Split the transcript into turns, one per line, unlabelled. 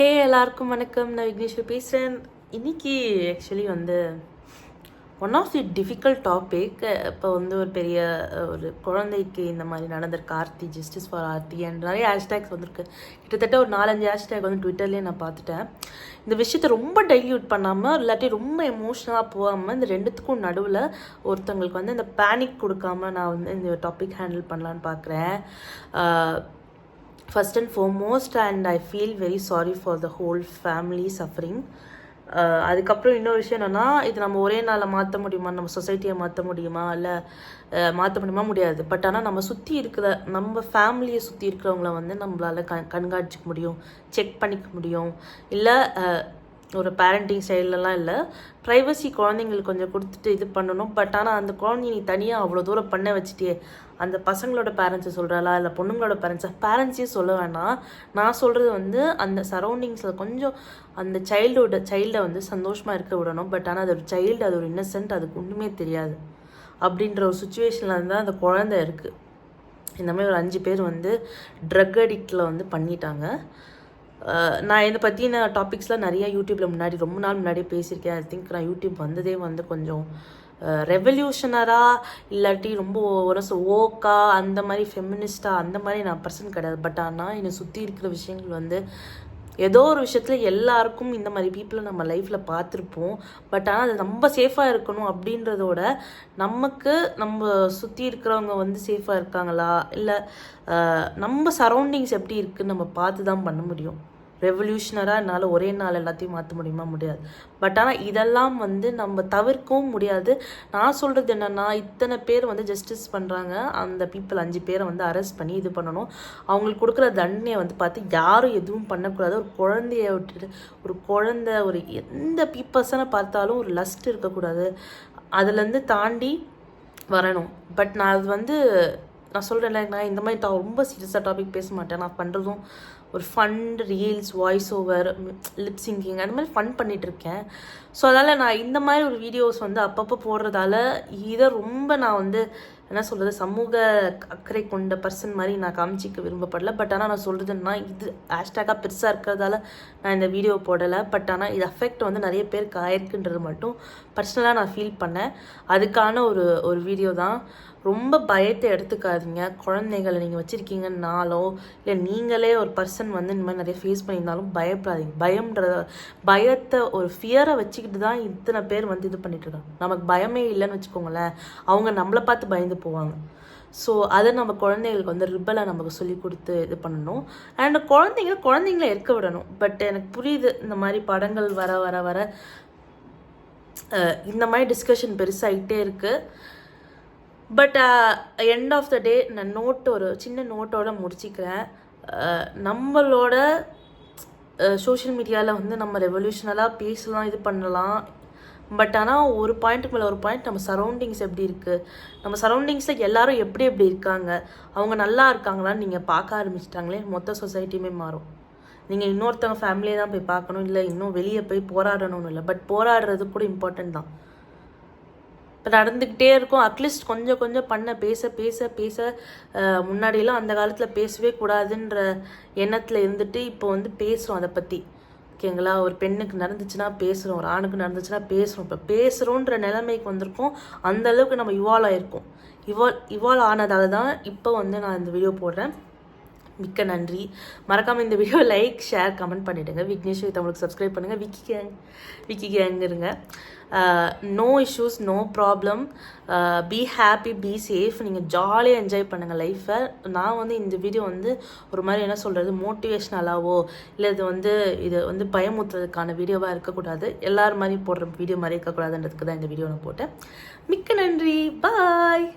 ஹே எல்லாருக்கும் வணக்கம். நான் விக்னேஸ்வர் பேசுகிறேன் இன்னைக்கு ஆக்சுவலி வந்து one of the difficult topic இப்போ வந்து ஒரு பெரிய ஒரு குழந்தைக்கு இந்த மாதிரி நடந்திருக்கு. Aarthi justice for Aarthi and நிறைய ஹேஷ்டேக்ஸ் வந்திருக்கு. கிட்டத்தட்ட ஒரு நாலஞ்சு ஹேஷ்டேக் வந்து ட்விட்டர்லேயே நான் பார்த்துட்டேன். இந்த விஷயத்தை ரொம்ப டைல்யூட் பண்ணாமல் இல்லாட்டி ரொம்ப எமோஷ்னலாக போகாமல் இந்த ரெண்டுத்துக்கும் நடுவில் ஒருத்தவங்களுக்கு வந்து இந்த பேனிக் கொடுக்காம நான் வந்து இந்த டாபிக் ஹேண்டில் பண்ணலான்னு பார்க்குறேன். First and foremost and I feel very sorry for the whole family suffering அதுக்கப்புறம் இன்னொரு விஷயம் என்னென்னா இது நம்ம ஒரே நாளில் மாற்ற முடியுமா? நம்ம சொசைட்டியை மாற்ற முடியுமா? இல்லை மாற்ற முடியுமா? முடியாது. பட் ஆனால் நம்ம சுற்றி இருக்கிற நம்ம ஃபேமிலியை சுற்றி இருக்கிறவங்கள வந்து நம்மளால் கண் கண்காணிச்சிக்க முடியும் செக் பண்ணிக்க முடியும். இல்லை ஒரு பேரண்டிங் ஸ்டைலெலாம் இல்லை. ப்ரைவசி குழந்தைங்களுக்கு கொஞ்சம் கொடுத்துட்டு இது பண்ணணும். பட் ஆனால் அந்த குழந்தைய நீ தனியாக அவ்வளோ தூரம் பண்ண வச்சுட்டே அந்த பசங்களோட பேரண்ட்ஸை சொல்கிறாளா இல்லை பொண்ணுங்களோட பேரண்ட்ஸை பேரண்ட்ஸே சொல்ல வேணாம் நான் சொல்கிறது வந்து அந்த சரௌண்டிங்ஸில் கொஞ்சம் அந்த சைல்டோட சைல்டை வந்து சந்தோஷமாக இருக்க விடணும். பட் ஆனால் அது ஒரு சைல்டு அது ஒரு இன்னசென்ட் அதுக்கு ஒன்றுமே தெரியாது. அப்படின்ற ஒரு சுச்சுவேஷனில் இருந்தால் அந்த குழந்தை இருக்குது இந்த மாதிரி ஒரு அஞ்சு பேர் வந்து ட்ரக் அடிக்டில் வந்து பண்ணிட்டாங்க. நான் இதை பற்றின டாபிக்ஸ்லாம் நிறையா யூடியூப்பில் முன்னாடி ரொம்ப நாள் முன்னாடியே பேசியிருக்கேன். ஐ திங்க் நான் யூடியூப் வந்ததே வந்து கொஞ்சம் ரெவல்யூஷனராக இல்லாட்டி ரொம்ப ஒரு ஓக்கா அந்த மாதிரி ஃபெமினிஸ்டாக அந்த மாதிரி நான் பர்சன் கிடையாது. பட் ஆனால் என்னை சுற்றி இருக்கிற விஷயங்கள் வந்து ஏதோ ஒரு விஷயத்தில் எல்லாருக்கும் இந்த மாதிரி பீப்புளை நம்ம லைஃப்பில் பார்த்துருப்போம். பட் ஆனால் அது நம்ம சேஃபாக இருக்கணும் அப்படின்றதோட நமக்கு நம்ம சுற்றி இருக்கிறவங்க வந்து சேஃபாக இருக்காங்களா? இல்லை நம்ம சரௌண்டிங்ஸ் எப்படி இருக்குன்னு நம்ம பார்த்து தான் பண்ண முடியும். ரெவல்யூஷனராக என்னால் ஒரே நாள் எல்லாத்தையும் மாற்ற முடியுமா? முடியாது. பட் ஆனால் இதெல்லாம் வந்து நம்ம தவிர்க்கவும் முடியாது. நான் சொல்கிறது என்னென்னா இத்தனை பேர் வந்து ஜஸ்டிஸ் பண்ணுறாங்க அந்த பீப்புள் அஞ்சு பேரை வந்து அரெஸ்ட் பண்ணி இது பண்ணணும். அவங்களுக்கு கொடுக்குற தண்டனையை வந்து பார்த்து யாரும் எதுவும் பண்ணக்கூடாது. ஒரு குழந்தைய விட்டுட்டு ஒரு குழந்தை ஒரு எந்த பீப்பர்ஸனை பார்த்தாலும் ஒரு லஸ்ட் இருக்கக்கூடாது. அதுலேருந்து தாண்டி வரணும். பட் நான் அது வந்து நான் சொல்கிறேன்ல நான் இந்த மாதிரி டா- ரொம்ப சீரியஸாக டாபிக் பேச மாட்டேன். நான் பண்ணுறதும் ஒரு fun reels voice over lip syncing அந்த மாதிரி ஃபன் பண்ணிட்டு இருக்கேன் ஸோ அதனால் நான் இந்த மாதிரி ஒரு வீடியோஸ் வந்து அப்பப்போ போடுறதால இதை ரொம்ப நான் வந்து என்ன சொல்கிறது சமூக அக்கறை கொண்ட பர்சன் மாதிரி நான் காமிச்சிக்க விரும்பப்படல. பட் ஆனால் நான் சொல்கிறதுன்னா இது ஹேஷ்டேக்காக பெருசாக இருக்கிறதால நான் இந்த வீடியோ போடலை. பட் ஆனால் இது அஃபெக்ட் வந்து நிறைய பேருக்கு ஆயிருக்குன்றது மட்டும் பர்சனலாக நான் ஃபீல் பண்ணேன். அதுக்கான ஒரு ஒரு வீடியோ தான். ரொம்ப பயத்தை எடுத்துக்காதீங்க. குழந்தைகளை நீங்கள் வச்சுருக்கீங்கன்னாலோ இல்லை நீங்களே ஒரு பர்சன் வந்து இந்த மாதிரி நிறைய ஃபேஸ் பண்ணியிருந்தாலும் பயப்படாதீங்க. பயம்ன்றத பயத்தை ஒரு ஃபியரை வச்சுக்கிட்டு தான் இத்தனை பேர் வந்து இது பண்ணிட்டு இருக்காங்க. நமக்கு பயமே இல்லைன்னு வச்சுக்கோங்களேன். அவங்க நம்மளை பார்த்து பயந்து போவாங்க. ஸோ அதை நம்ம குழந்தைங்களுக்கு வந்து ரிப்பலை நமக்கு சொல்லி கொடுத்து இது பண்ணணும். அண்ட் குழந்தைங்கள குழந்தைங்கள இருக்க விடணும். பட் எனக்கு புரியுது இந்த மாதிரி படங்கள் வர வர வர இந்த மாதிரி டிஸ்கஷன் பெருசாகிட்டே இருக்குது but end of the day நான் நோட் ஒரு சின்ன நோட்டோட முடிச்சிக்கிறேன். நம்மளோட சோஷியல் மீடியாவில் வந்து நம்ம ரெவல்யூஷனலாக பேசலாம் இது பண்ணலாம். பட் ஆனால் ஒரு பாயிண்ட்டுக்கு மேலே ஒரு பாயிண்ட் நம்ம சரௌண்டிங்ஸ் எப்படி இருக்குது நம்ம சரௌண்டிங்ஸில் எல்லாரும் எப்படி எப்படி இருக்காங்க? அவங்க நல்லா இருக்காங்களான்னு நீங்கள் பார்க்க ஆரம்பிச்சிட்டாங்களே மொத்த சொசைட்டியுமே மாறும். நீங்கள் இன்னொருத்தவங்க ஃபேமிலியை தான் போய் பார்க்கணும் இல்லை இன்னும் வெளியே போய் போராடணும்னு இல்லை. பட் போராடுறது கூட இம்பார்ட்டன்ட் தான். இப்போ நடந்துக்கிட்டே இருக்கும். அட்லீஸ்ட் கொஞ்சம் கொஞ்சம் பண்ண பேச பேச பேச முன்னாடியெல்லாம் அந்த காலத்தில் பேசவே கூடாதுன்ற எண்ணத்தில் இருந்துட்டு இப்போ வந்து பேசுகிறோம் அதை பற்றி ஓகேங்களா? ஒரு பெண்ணுக்கு நடந்துச்சுன்னா பேசுகிறோம் ஒரு ஆணுக்கு நடந்துச்சுன்னா பேசுகிறோம் இப்போ பேசுகிறோன்ற நிலைமைக்கு வந்திருக்கோம். அந்த அளவுக்கு நம்ம இவால்வ் ஆகிருக்கோம் இவால் இவால்வ் ஆனதால தான் இப்போ வந்து நான் இந்த வீடியோ போடுறேன். மிக்க நன்றி. மறக்காமல் இந்த வீடியோ லைக் ஷேர் கமெண்ட் பண்ணிவிடுங்க விக்னேஸ்வரி அவங்களுக்கு சப்ஸ்கிரைப் பண்ணுங்கள் விக்கி கேங் விக்கி கேங் இருங்க. No issues no problem be happy be safe நீங்கள் ஜாலியாக என்ஜாய் பண்ணுங்கள் லைஃப்பை நான் வந்து இந்த வீடியோ வந்து ஒரு மாதிரி என்ன சொல்கிறது மோட்டிவேஷ்னலாவோ இல்லை இது வந்து இது வந்து பயமுத்துறதுக்கான வீடியோவாக இருக்கக்கூடாது. எல்லார் மாதிரி போடுற வீடியோ மாதிரி இருக்கக்கூடாதுன்றதுக்கு தான் இந்த வீடியோ நான் போட்டேன். மிக்க நன்றி. பாய்